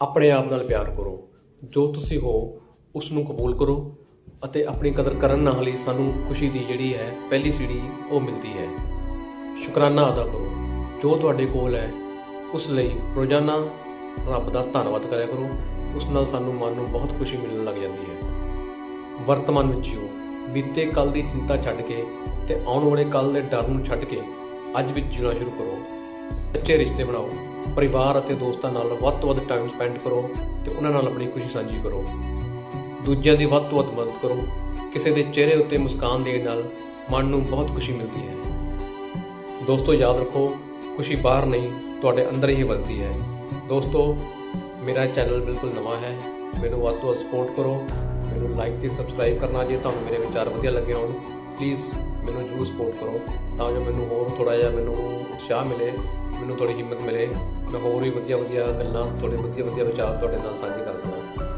ਆਪਣੇ ਆਪ ਨਾਲ ਪਿਆਰ ਕਰੋ। ਜੋ ਤੁਸੀਂ ਹੋ ਉਸ ਨੂੰ ਕਬੂਲ ਕਰੋ ਅਤੇ ਆਪਣੀ ਕਦਰ ਕਰਨ ਨਾਲ ਹੀ ਸਾਨੂੰ ਖੁਸ਼ੀ ਦੀ ਜਿਹੜੀ ਹੈ, ਪਹਿਲੀ ਸੀੜੀ ਉਹ ਮਿਲਦੀ ਹੈ। ਸ਼ੁਕਰਾਨਾ ਅਦਾ ਕਰੋ। ਜੋ ਤੁਹਾਡੇ ਕੋਲ ਹੈ, ਉਸ ਲਈ ਰੋਜ਼ਾਨਾ ਰੱਬ ਦਾ ਧੰਨਵਾਦ ਕਰਿਆ ਕਰੋ। ਉਸ ਨਾਲ ਸਾਨੂੰ ਮਨ ਨੂੰ ਬਹੁਤ ਖੁਸ਼ੀ ਮਿਲਣ ਲੱਗ ਜਾਂਦੀ ਹੈ। ਵਰਤਮਾਨ ਵਿੱਚ ਜੀਓ। ਬੀਤੇ ਕੱਲ ਦੀ ਚਿੰਤਾ ਛੱਡ ਕੇ ਤੇ ਆਉਣ ਵਾਲੇ ਕੱਲ ਦੇ ਡਰ ਨੂੰ ਛੱਡ ਕੇ ਅੱਜ ਵਿੱਚ ਜੀਣਾ ਸ਼ੁਰੂ ਕਰੋ। ਸੱਚੇ ਰਿਸ਼ਤੇ ਬਣਾਓ। ਪਰਿਵਾਰ ਅਤੇ ਦੋਸਤਾਂ ਨਾਲ ਵੱਧ ਤੋਂ ਵੱਧ ਟਾਈਮ ਸਪੈਂਡ ਕਰੋ ਤੇ ਉਹਨਾਂ ਨਾਲ ਆਪਣੀ ਖੁਸ਼ੀ ਸਾਂਝੀ ਕਰੋ। ਦੂਜਿਆਂ ਦੀ ਵੱਧ ਤੋਂ ਵੱਧ ਮਦਦ ਕਰੋ। ਕਿਸੇ ਦੇ ਚਿਹਰੇ ਉੱਤੇ ਮੁਸਕਾਨ ਦੇਣ ਨਾਲ ਮਨ ਨੂੰ ਬਹੁਤ ਖੁਸ਼ੀ ਮਿਲਦੀ ਹੈ। ਦੋਸਤੋ, ਯਾਦ ਰੱਖੋ, ਖੁਸ਼ੀ ਬਾਹਰ ਨਹੀਂ, ਤੁਹਾਡੇ ਅੰਦਰ ਹੀ ਵਸਦੀ ਹੈ। ਦੋਸਤੋ, ਮੇਰਾ ਚੈਨਲ ਬਿਲਕੁਲ ਨਵਾਂ ਹੈ। ਮੈਨੂੰ ਵੱਧ ਤੋਂ ਵੱਧ ਸਪੋਰਟ ਕਰੋ। ਮੈਨੂੰ ਲਾਈਕ ਤੇ ਸਬਸਕ੍ਰਾਈਬ ਕਰਨਾ ਜੇ ਤੁਹਾਨੂੰ ਮੇਰੇ ਵਿਚਾਰ ਵਧੀਆ ਲੱਗੇ ਹੋਣ। ਪਲੀਜ਼ ਮੈਨੂੰ ਜਰੂਰ ਸਪੋਰਟ ਕਰੋ, ਤਾਂ ਜੋ ਮੈਨੂੰ ਹੋਰ ਥੋੜਾ ਜਿਹਾ ਮੈਨੂੰ ਉਤਸ਼ਾਹ ਮਿਲੇ, ਮੈਨੂੰ ਥੋੜੀ ਹਿੰਮਤ ਮਿਲੇ, ਮੈਂ ਹੋਰ ਵੀ ਵਧੀਆ ਵਧੀਆ ਗੱਲਾਂ ਥੋੜੇ ਵਧੀਆ ਵਧੀਆ ਵਿਚਾਰ ਤੁਹਾਡੇ ਨਾਲ ਸਾਂਝੇ ਕਰ ਸਕਾਂ।